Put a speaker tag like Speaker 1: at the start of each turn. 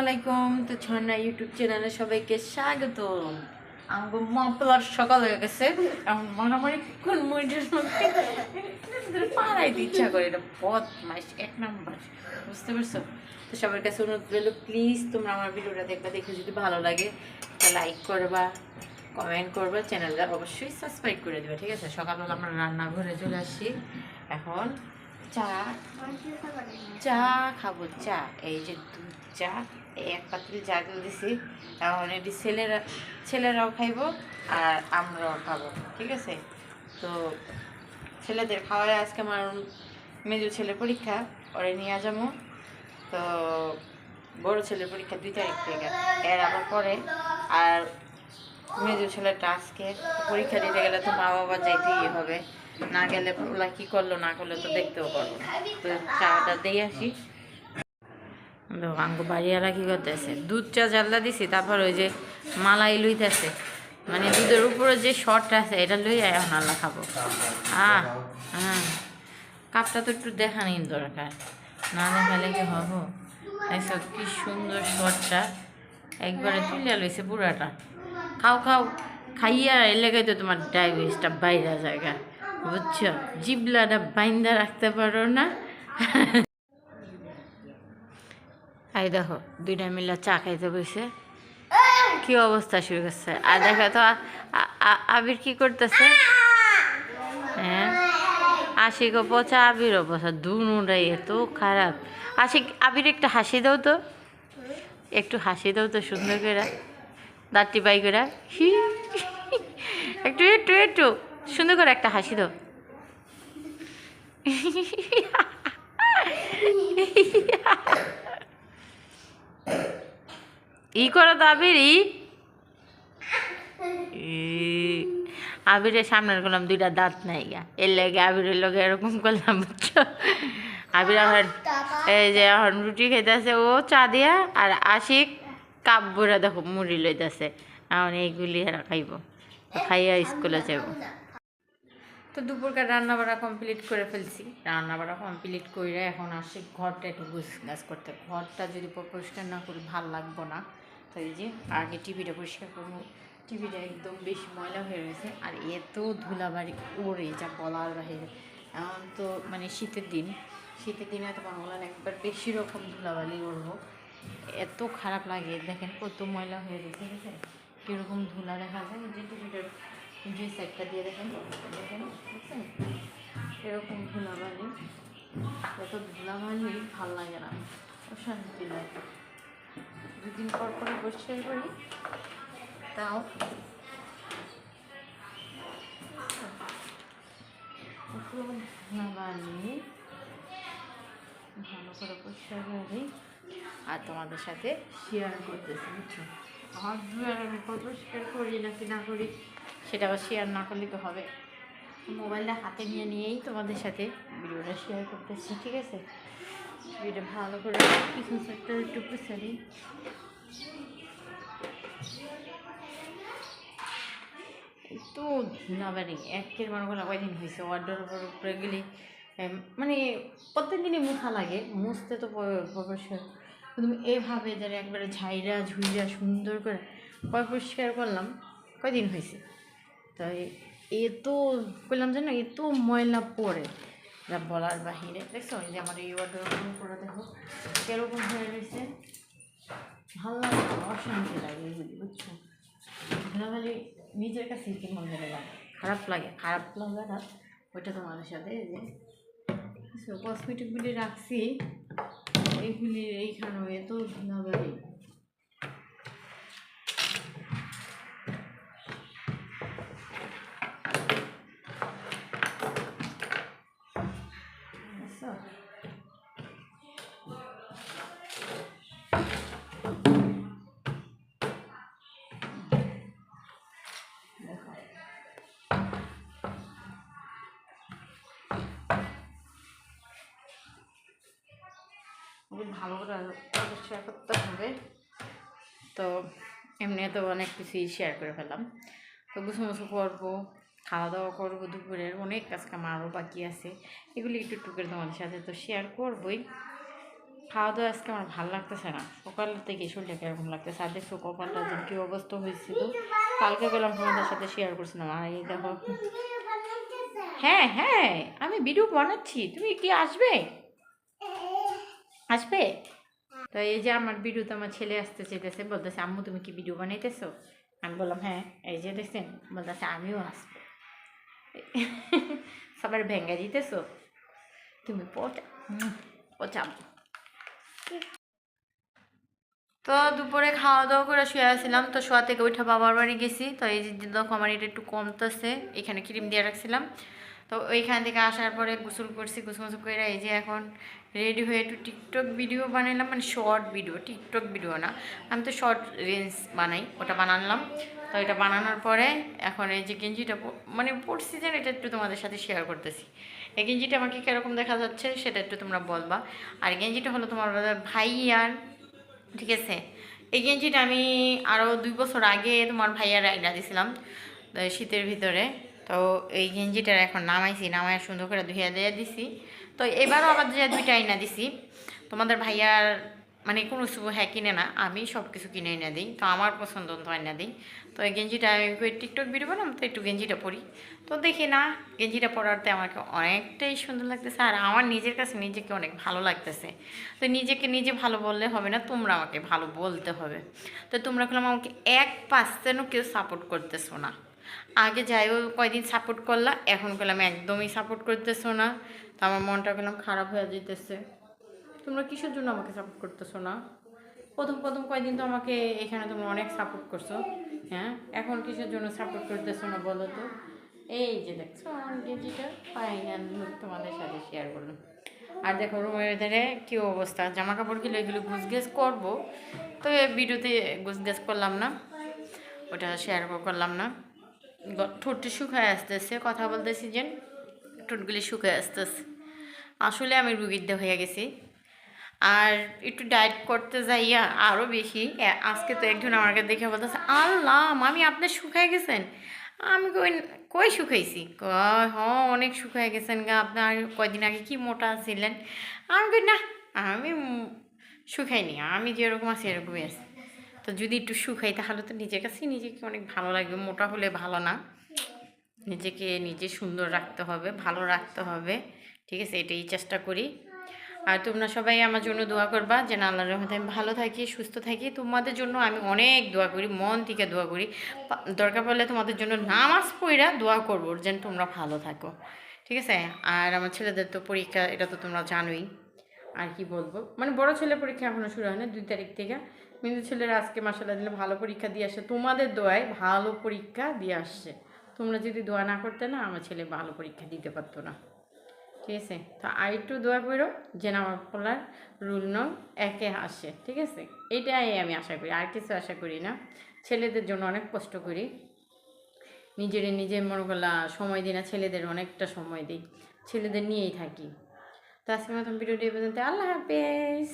Speaker 1: আলাইকুম তো ঝর্ণা ইউটিউব চ্যানেলে সবাইকে স্বাগত আমগো মাপলার সকাল হয়ে গেছে। এখন মনে কোন মরিচের মধ্যে পাড়াইতে ইচ্ছা করে, এটা মাস এক নাম্বার। বুঝতে পারছ? তো সবার কাছে অনুরোধ রইল প্লিজ তোমরা আমার ভিডিওটা দেখবা, দেখে যদি ভালো লাগে লাইক করবা কমেন্ট করবা, চ্যানেলটা অবশ্যই সাবস্ক্রাইব করে দেবে, ঠিক আছে? সকালবেলা আমরা রান্নাঘরে চলে আসি। এখন চা চা খাব, চা, এই যে দুধ চা। এক পাতিল দিয়ে দিছি এখন এটি ছেলেরা, ছেলেরাও খাইবো আর আমরাও খাব, ঠিক আছে? তো ছেলেদের খাওয়ায় আজকে আমার মেজো ছেলের পরীক্ষা, ওরে নিয়ে যাব। তো বড় ছেলের পরীক্ষা দুই তারিখ থেকে, এর আবার পরে। আর মেজো ছেলেটা আজকে পরীক্ষা দিতে গেলে তো মা বাবা যাইতেই হবে। না গেলে ওরা কি করল, না করল তো দেখতেও পারব তো চাটা দিয়ে আসি। আঙ্গ বাড়িওয়ালা কি করতেছে? দুধ চা জ্বালা দিছি, তারপর ওই যে মালাই লইতেছে। মানে দুধের উপরে যে শর্টটা আছে, এটা লই এখন আল্লাহ খাব। আহ হ্যাঁ। কাপটা তো একটু দেখানির দরকার। না দেখালে কি হব? কি সুন্দর শর্টটা একবারে তুলিয়া লইছে পুরাটা। খাও খাও। খাইয়া এলাকায় তো তোমার ডায়াবেটিসটা বাইরে জায়গা বুঝছ? জিবলাটা বাইন্দা রাখতে পারো না। এই দেখো, দুইটা মিলে চা খাইতে বসে কি অবস্থা শুরু করছে? আর দেখো তো আবির কি করতেছে? হ্যাঁ? আশিকও পচা আবিরও পচা দুটাই এত খারাপ। আশিক, আবির একটা হাসি দাও তো। একটু হাসি দাও তো সুন্দর করে। দাঁতটি বাই করে। একটু একটু একটু, সুন্দর করে একটা হাসি দাও। ই করো তো আবির, ই। আবিরের সামনের করলাম দুইটা দাঁত নাই গা। এর লেগে আবিরের লগে এরকম করলাম, বুঝছ? আবির এখন এই যে এখন রুটি খাইতেছে, ও চা দিয়া আর আশিক কাপ দেখো, মুড়ি লইতেছে। এখন এইগুলি এরা খাইব। খাইয়া স্কুলে যাব তো দুপুরকার রান্না বাড়া কমপ্লিট করে ফেলছি। রান্না বাড়া কমপ্লিট করে এখন আসি ঘরটা একটু গুছ গাছ করতে। ঘরটা যদি পরিষ্কার না করি ভালো লাগবো না। তাই যে আগে টিভিটা পরিষ্কার করব। টিভিটা একদম বেশি ময়লা হয়ে রয়েছে। আর এত ধুলাবাড়ি ওরে যা বলার বাহিরে। এমন তো মানে শীতের দিন। শীতের দিনে তো বাংলার একবার বেশি রকম ধুলাবালি উড়বো এত খারাপ লাগে। দেখেন কত ময়লা হয়ে রয়েছে, ঠিক আছে? কীরকম ধুলা দেখা যায় যে টিভিটার যে সাইডটা দিয়ে দেখেন দেখেন, বুঝছেন? এরকম ধুলাবালি এত ধুলাবালি ভালো লাগে না। অশান্তি লাগে। দুদিন পর পরে পরিষ্কার করি, তাও। ধুলাবালি ভালো করে পরিষ্কার করে। দিই আর তোমাদের সাথে শেয়ার করতেছি, বুঝছ? আমার দুয়ার আমি পরিষ্কার করি নাকি না করি? সেটা আবার শেয়ার না করলে তো হবে। মোবাইলটা হাতে নিয়ে নিয়েই তোমাদের সাথে ভিডিওটা শেয়ার করতেছি, ঠিক আছে? ভিডিও ভালো করে কিছু একটা একটু পুষারি তো ধুলাবাড়ি একের মনে করো কয়দিন হয়েছে অর্ডার উপর গেলে মানে প্রত্যেক দিনই মুখা লাগে, মুছতে তো পরিষ্কার। কিন্তু এভাবে যারা একবারে ঝাইরা ঝুইরা সুন্দর করে, পরিষ্কার করলাম, কয়দিন হয়েছে? তাই এত করলাম যেন এত ময়লা পড়ে। যা বলার বাহিরে। দেখছ? যে আমার এই অর্ডার করে দেখো কীরকম হয়ে রয়েছে ভালো লাগে না, অশান্তি লাগে এগুলি বুঝছ? ধুলাবালি নিজের কাছে কেমন যেন লাগে খারাপ লাগে খারাপ লাগাটা ওইটা তোমাদের সাথে যে। কসমেটিকগুলি রাখছি। এইগুলি এইখানে এত ধুলাবালি খুব ভালো শেয়ার করতে হবে। তো এমনি তো অনেক কিছুই শেয়ার করে ফেললাম। তো গুছো মুছো করব খাওয়া দাওয়া করব দুপুরের, অনেক কাজ কাম আরও বাকি আছে। এগুলি একটু একটু করে তোমাদের সাথে তো শেয়ার করবোই। খাওয়া দাওয়া আজকে আমার ভালো লাগতেছে না। সকালের থেকে শরীরটা কীরকম লাগতেছে? আর দেখছ কপালটা যে কী অবস্থা হয়েছিল কালকে গেলাম তোমাদের সাথে শেয়ার করছিলাম। আর এই দেখো হ্যাঁ হ্যাঁ আমি ভিডিও বানাচ্ছি। তুমি কি আসবে? আসবে? তো এই যে আমার ভিডিওতে আমার ছেলে আসতে চেয়েছে বলতেছে, আম্মু, তুমি কি ভিডিও বানাইতেছো? আমি বললাম হ্যাঁ এই যে দেখছেন, বলতেছে, আমিও আসব। সবার ভেঙ্গা দিতেছো? তুমি পচা পচাবো তো দুপুরে খাওয়া দাওয়া করে শুয়ে আসছিলাম তো শোয়া থেকে উঠে বাবার বাড়ি গেছি। তো এই যে দেখো, আমার এটা একটু কমতেছে। এখানে ক্রিম দিয়ে রাখছিলাম। তো ওইখান থেকে আসার পরে গোসল করছি, গোসল গোসল করে এই যে এখন রেডি হয়ে একটু টিকটক ভিডিও বানাইলাম মানে শর্ট ভিডিও টিকটক ভিডিও না। আমি তো শর্ট রিলস বানাই, ওটা বানালাম। তো এটা বানানোর পরে এখন এই যে গেঞ্জিটা মানে পড়ছি যেন এটা একটু তোমাদের সাথে শেয়ার করতেছি। এই গেঞ্জিটা আমাকে কীরকম দেখা যাচ্ছে সেটা একটু তোমরা বলবা। আর গেঞ্জিটা হলো তোমার ভাই আর ঠিক আছে? এই গেঞ্জিটা আমি আরও দুই বছর আগে তোমার ভাইয়ার আইডা দিছিলাম শীতের ভিতরে। তো এই গেঞ্জিটার এখন নামাইছি নামাই সুন্দর করে ধুয়ে দিয়ে দিছি। তো এবারও আবার যে দুইটা আইনা দিছি। তোমাদের ভাইয়ার মানে কোনো কিছু হ্যাঁ কিনে না, আমি সব কিছু কিনে এনে দিই, তো আমার পছন্দ তো আইনা দিই। তো এই গেঞ্জিটা আমি টিকটক ভিডিও বানাম, তো একটু গেঞ্জিটা পরি। তো দেখি না, গেঞ্জিটা পরাতে আমাকে অনেকটাই সুন্দর লাগতেছে, আর আমার নিজের কাছে নিজেকে অনেক ভালো লাগতেছে। তো নিজেকে নিজে ভালো বললে হবে না, তোমরা আমাকে ভালো বলতে হবে। তো তোমরা করলাম আমাকে এক পার্সেন্টও কেউ সাপোর্ট করতেছো না। আগে যাই যাইও, কয়দিন সাপোর্ট করলা, এখন করলাম একদমই সাপোর্ট করতেছো না। তো আমার মনটা করলাম খারাপ হয়ে যেতেছে তোমরা কিসের জন্য আমাকে সাপোর্ট করতেছো না? প্রথম প্রথম কয়দিন তো আমাকে এখানে তোমরা অনেক সাপোর্ট করছ হ্যাঁ? এখন কিসের জন্য সাপোর্ট করতেছো না বলো তো? এই যে দেখছ, আমার গেঞ্জিটা ফাইনাল তোমাদের সাথে শেয়ার করলাম। আর দেখো রুমের ধারে কী অবস্থা? জামা কাপড় কিলো এগুলো গুছগেছ করব তো ভিডিওতে গুছগেছ করলাম না, ওটা শেয়ার করলাম না। ঠোঁটটি শুকায় আসতেছে, কথা বলতেছি যে ঠোঁটগুলি শুকায় আসতেছে। আসলে আমি রুগীর হয়ে গেছি। আর একটু ডায়েট করতে যাইয়া আরও বেশি আজকে তো একজন আমাকে দেখে বলতেছে, আল্লাহ, মামি আপনি শুকায় গেছেন? আমি কই কই শুকাইছি? কয়, হ, অনেক শুকায় গেছেন গা আপনার কয়দিন আগে কি মোটা ছিলেন? আমি কই, না, আমি শুকাইনি, আমি যেরকম আছি এরকমই আছি। তো যদি একটু শুকাই তাহলে তো নিজের কাছেই নিজেকে অনেক ভালো লাগবে। মোটা হলে ভালো না। নিজেকে নিজে সুন্দর রাখতে হবে, ভালো রাখতে হবে। ঠিক আছে, এটাই চেষ্টা করি। আর তোমরা সবাই আমার জন্য দোয়া করবা, যেন আল্লাহর রহমতে আমি ভালো থাকি, সুস্থ থাকি। তোমাদের জন্য আমি অনেক দোয়া করি, মন থেকে দোয়া করি। দরকার পড়লে তোমাদের জন্য নামাজ পড়া দোয়া করব, যেন তোমরা ভালো থাকো। ঠিক আছে? আর আমার ছেলেদের তো পরীক্ষা, এটা তো তোমরা জানোই। আর কি বলব? মানে বড় ছেলের পরীক্ষা এখনও শুরু হয় না, দুই তারিখ থেকে। কিন্তু ছেলেরা আজকে মাসাল্লাহ দিলে ভালো পরীক্ষা দিয়ে আসে। তোমাদের দোয়ায় ভালো পরীক্ষা দিয়ে আসছে। তোমরা যদি দোয়া না করতে না, আমার ছেলে ভালো পরীক্ষা দিতে পারতো না। ঠিক আছে? তো আর একটু দোয়া করো যেন আমার রুল নং একে আসে। ঠিক আছে? এটাই আমি আশা করি। আর কিছু আশা করি না। ছেলেদের জন্য অনেক কষ্ট করি। নিজের নিজে মনে করলা সময় দিই না, ছেলেদের অনেকটা সময় দিই। ছেলেদের নিয়েই থাকি। তো আজকের মতন ভিডিওটি পর্যন্ত আল্লাহ হাফেজ।